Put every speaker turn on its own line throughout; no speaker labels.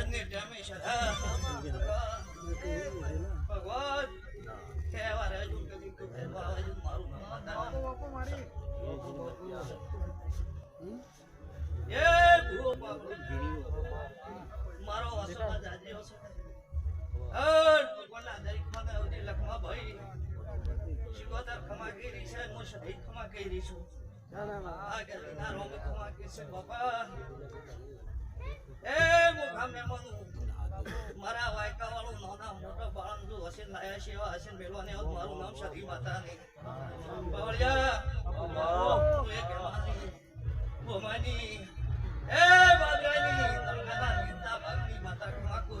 આજની ટાઈમે સદા ભગવાન કહેવા રહેજો કદી તું કહેવા આવજો મારું નામ માતા એ ભૂવો મારો. આશીર્વાદ આજે હશે. હર ભગવાનના દરેકમાં ગયો લખમા ભાઈ. શિકોતર ખમા કરી છે હું સધી ખમા કરી છું. આ કે ના. રોમ ખમા કરી છે બાપા. એ હું મારા વાયકા વાળું નાના મોટા બાળન જો એવા હસીન મેળવાને આવું નામ સધી માતા ને તું એ બાબરાની તલગાના નીતા ભાગની માતા કમાકુ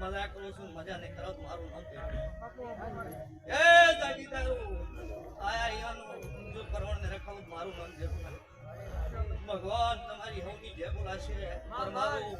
મજા કરું છું, મજા નહીં કરો મારું નામ આયા અહીંયાનું જો કરવણ ને રખાવું, મારું નામ દેવું. ભગવાન, તમારી હવની જે બોલાશે પરમારું